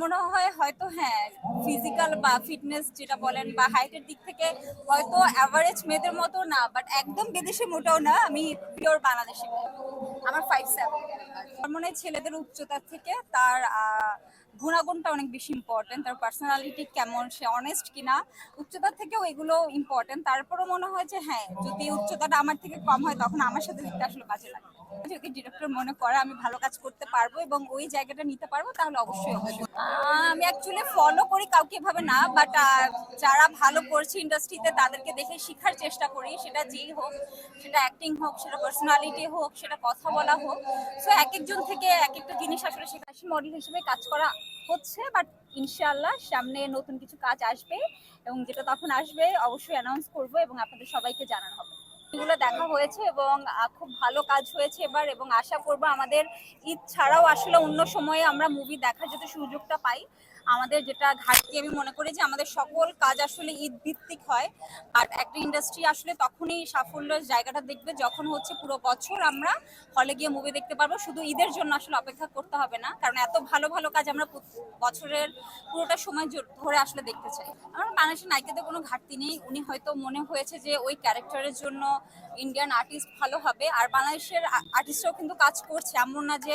মনে হয় হয়তো হ্যাঁ ফিজিক্যাল বা ফিটনেস যেটা বলেন বা হাইটের দিক থেকে হয়তো অ্যাভারেজ মেয়েদের মতো না বাট একদম বিদেশি মোটাও না, আমি পিওর বাংলাদেশি। আমার ফাইভ সেভেন মনে হয় ছেলেদের উচ্চতার থেকে তার গুণাগুণটা অনেক বেশি ইম্পর্টেন্ট তার পার্সোনালিটি কেমন, সে অনেস্ট কিনা, উচ্চতার থেকেও এগুলো ইম্পর্টেন্ট তারপরও মনে হয় যে হ্যাঁ যদি উচ্চতাটা আমার থেকে কম হয়, তখন আমার সাথে দিকটা আসলে কাজে লাগে। যদি ডিরেক্টর মনে করে আমি ভালো কাজ করতে পারব এবং ওই জায়গাটা নিতে পারব, তাহলে অবশ্যই অবশ্যই। অ্যাকচুয়ালি ফলো করি, কাউকে এভাবে না বাট যারা ভালো করছে ইন্ডাস্ট্রিতে তাদেরকে দেখে শেখার চেষ্টা করি। সেটা যেই হোক, সেটা অ্যাক্টিং হোক, সেটা পার্সোনালিটি হোক, সেটা কথা বলা হোক। সো এক একজন থেকে এক একটা জিনিস আসলে শেখা মডেল হিসেবে কাজ করা হচ্ছে বাট ইনশাআল্লাহ সামনে নতুন কিছু কাজ আসবে এবং যেটা তখন আসবে, অবশ্যই অ্যানাউন্স করব এবং আপনাদের সবাইকে জানানো হবে। এগুলো দেখা হয়েছে এবং খুব ভালো কাজ হয়েছে এবার এবং আশা করব আমাদের ঈদ ছাড়াও আসলে অন্য সময়ে আমরা মুভি দেখার যাতে সুযোগটা পাই, আমাদের যেটা ঘাটতি আমি মনে করি যে আমাদের সকল কাজ আসলে ঈদ ভিত্তিক হয়। আর একটা ইন্ডাস্ট্রি আসলে তখনই সাফল্যের জায়গাটা দেখবে যখন হচ্ছে পুরো বছর আমরা হলে গিয়ে মুভি দেখতে পারব। শুধু ঈদের জন্য আসলে অপেক্ষা করতে হবে না, কারণ এত ভালো ভালো কাজ আমরা বছরের পুরোটা সময় ধরে আসলে দেখতে চাই। আমার বাংলাদেশের নায়িকাদের কোনো ঘাটতি নেই। উনি হয়তো মনে হয়েছে যে ওই ক্যারেক্টারের জন্য ইন্ডিয়ান আর্টিস্ট ভালো হবে। আর বাংলাদেশের আর্টিস্টরাও কিন্তু কাজ করছে। এমন না যে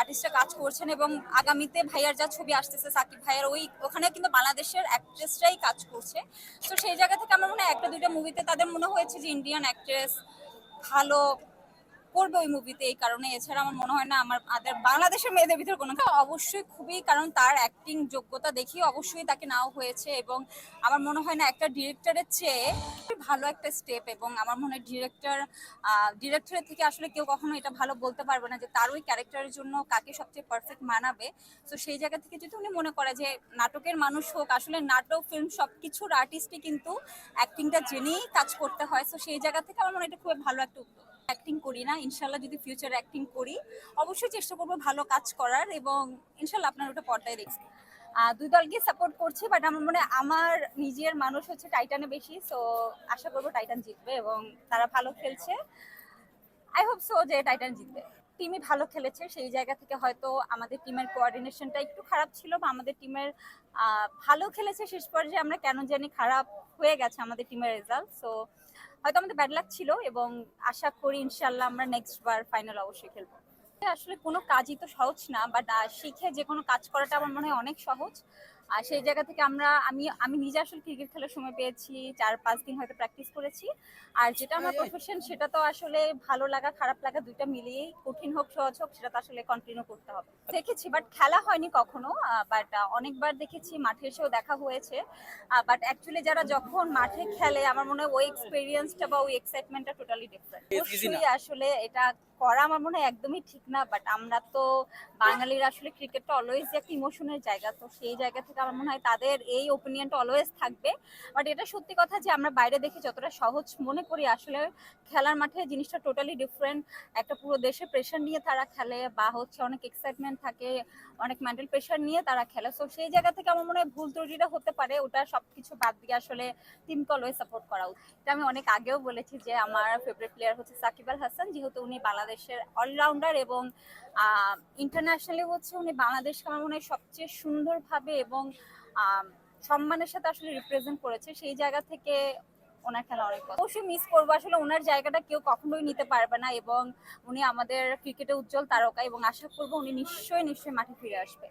আর্টিস্টরা কাজ করছেন এবং আগামীতে ভাইয়ার যা ছবি আসতেছে, সাকিব ভাইয়ার ওই ওখানে কিন্তু বাংলাদেশের অ্যাক্ট্রেসরাই কাজ করছে। তো সেই জায়গা থেকে আমার মনে হয় একটা দুইটা মুভিতে তাদের মনে হয়েছে যে ইন্ডিয়ান অ্যাক্ট্রেস ভালো করবে ওই মুভিতে এই কারণে এছাড়া আমার মনে হয় না আমার আমাদের বাংলাদেশের মেয়েদের ভিতরে কোনো অবশ্যই খুবই, কারণ তার অ্যাক্টিং যোগ্যতা দেখি অবশ্যই তাকে নাও হয়েছে এবং আমার মনে হয় না একটা ডিরেক্টরের চেয়ে ভালো একটা স্টেপ এবং আমার মনে হয় ডিরেক্টর ডিরেক্টরের থেকে আসলে কেউ কখনো এটা ভালো বলতে পারবে না যে তার ওই ক্যারেক্টারের জন্য কাকে সবচেয়ে পারফেক্ট মানাবে। তো সেই জায়গা থেকে যদি উনি মনে করে যে নাটকের মানুষ হোক, আসলে নাটক ফিল্ম সব কিছুর আর্টিস্টই কিন্তু অ্যাক্টিংটা জেনেই কাজ করতে হয়। তো সেই জায়গা থেকে আমার মনে হয় এটা খুবই ভালো একটা উদ্যোগ। অ্যাক্টিং করি না ইনশাল্লাহ যদি ফিউচার অ্যাক্টিং করি, অবশ্যই চেষ্টা করব ভালো কাজ করার এবং ইনশাল্লাহ আপনার ওটা পর্দায় দেখছি। দুই দলকে সাপোর্ট করছি বাট আমার মনে আমার নিজের মানুষ হচ্ছে টাইটানে বেশি সো আশা করব টাইটান জিতবে এবং তারা ভালো খেলছে। আই হোপ সো যে টাইটান জিতবে। টিমই ভালো খেলেছে, সেই জায়গা থেকে হয়তো আমাদের টিমের কোঅর্ডিনেশনটা একটু খারাপ ছিল বা আমাদের টিমের ভালো খেলেছে শেষ পর্যায়ে, আমরা কেন জানি খারাপ হয়ে গেছে আমাদের টিমের রেজাল্ট সো হয়তো আমাদের ব্যাড লাক ছিল এবং আশা করি ইনশাল্লাহ আমরা নেক্সট বার ফাইনাল অবশ্যই খেলব। আসলে কোনো কাজই তো সহজ না বাট শিখে যে কোনো কাজ করাটা আমার মনে হয় অনেক সহজ। আর সেই জায়গা থেকে আমরা আমি আমি নিজে আসলে ক্রিকেট খেলার সময় পেয়েছি চার পাঁচ দিন হয়তো প্র্যাকটিস করেছি। আর যেটা আমার প্রফেশন সেটা তো আসলে ভালো লাগা খারাপ লাগা দুইটা মিলিয়েই কঠিন হোক সহজ হোক সেটা তো আসলে কন্টিনিউ করতে হবে। দেখেছি বাট খেলা হয়নি কখনো বাট অনেকবার দেখেছি মাঠে এসেও দেখা হয়েছে। বাট অ্যাকচুয়ালি যারা যখন মাঠে খেলে আমার মনে হয় ওই এক্সপিরিয়েন্সটা বা ওই এক্সাইটমেন্টটা টোটালি ডিফারেন্ট অবশ্যই আসলে এটা করা আমার মনে হয় একদমই ঠিক না বাট আমরা তো বাঙালির আসলে ক্রিকেটটা অলওয়েজ একটা ইমোশনের জায়গা, তো সেই জায়গা থেকে আমার মনে হয় তাদের এই ওপিনিয়নটা অলওয়েজ থাকবে। বাট এটা সত্যি কথা যে আমরা বাইরে দেখে যতটা সহজ মনে করি, আসলে খেলার মাঠে জিনিসটা টোটালি ডিফারেন্ট একটা পুরো দেশে প্রেশার নিয়ে তারা খেলে বা হচ্ছে অনেক এক্সাইটমেন্ট থাকে, অনেক মেন্টাল প্রেশার নিয়ে তারা খেলে। সো সেই জায়গা থেকে আমার মনে হয় ভুল ত্রুটিটা হতে পারে, ওটা সবকিছু বাদ দিয়ে আসলে টিমকে অলওয়েজ সাপোর্ট করা উচিত। এটা আমি অনেক আগেও বলেছি যে আমার ফেভারিট প্লেয়ার হচ্ছে সাকিব আল হাসান, যেহেতু উনি বাংলাদেশের অলরাউন্ডার এবং ইন্টারন্যাশনালি হচ্ছে উনি বাংলাদেশকে আমার মনে হয় সবচেয়ে সুন্দরভাবে এবং সম্মানের সাথে আসলে রিপ্রেজেন্ট করেছে। সেই জায়গা থেকে ওনার খেলা অনেক অবশ্যই মিস করব। আসলে ওনার জায়গাটা কেউ কখনোই নিতে পারবে না এবং উনি আমাদের ক্রিকেটে উজ্জ্বল তারকা এবং আশা করব উনি নিশ্চয়ই নিশ্চয়ই মাঠে ফিরে আসবে।